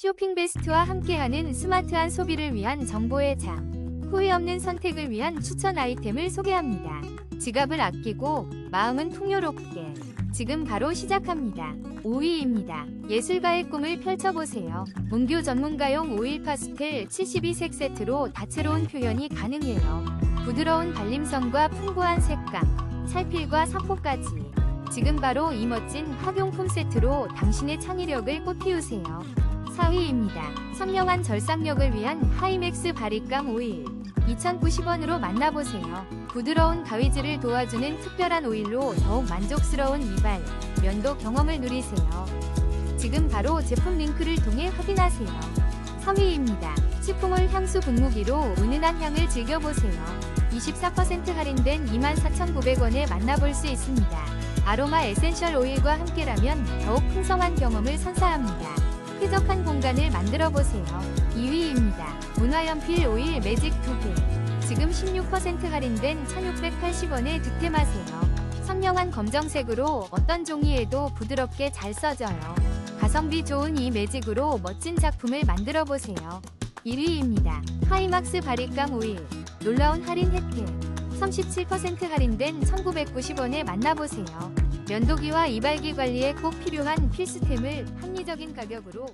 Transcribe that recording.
쇼핑 베스트와 함께하는 스마트한 소비를 위한 정보의 장. 후회 없는 선택을 위한 추천 아이템을 소개합니다. 지갑을 아끼고 마음은 풍요롭게. 지금 바로 시작합니다. 5위입니다. 예술가의 꿈을 펼쳐보세요. 문교 전문가용 오일 파스텔 72색 세트로 다채로운 표현이 가능해요. 부드러운 발림성과 풍부한 색감, 살필과 사포까지. 지금 바로 이 멋진 학용품 세트로 당신의 창의력을 꽃피우세요. 4위입니다. 선명한 절삭력을 위한 하이맥스 바리감 오일. 2,090원으로 만나보세요. 부드러운 가위질을 도와주는 특별한 오일로 더욱 만족스러운 이발, 면도 경험을 누리세요. 지금 바로 제품 링크를 통해 확인하세요. 3위입니다. 시프몰 향수 분무기로 은은한 향을 즐겨보세요. 24% 할인된 24,900원에 만나볼 수 있습니다. 아로마 에센셜 오일과 함께라면 더욱 풍성한 경험을 선사합니다. 쾌적한 공간을 만들어 보세요. 2위입니다. 문화연필 오일 매직 2개. 지금 16% 할인된 1,680원에 득템하세요. 선명한 검정색으로 어떤 종이에도 부드럽게 잘 써져요. 가성비 좋은 이 매직으로 멋진 작품을 만들어 보세요. 1위입니다. 하이막스 바리감 오일. 놀라운 할인 혜택. 37% 할인된 1,990원에 만나보세요. 면도기와 이발기 관리에 꼭 필요한 필수템을 합리적인 가격으로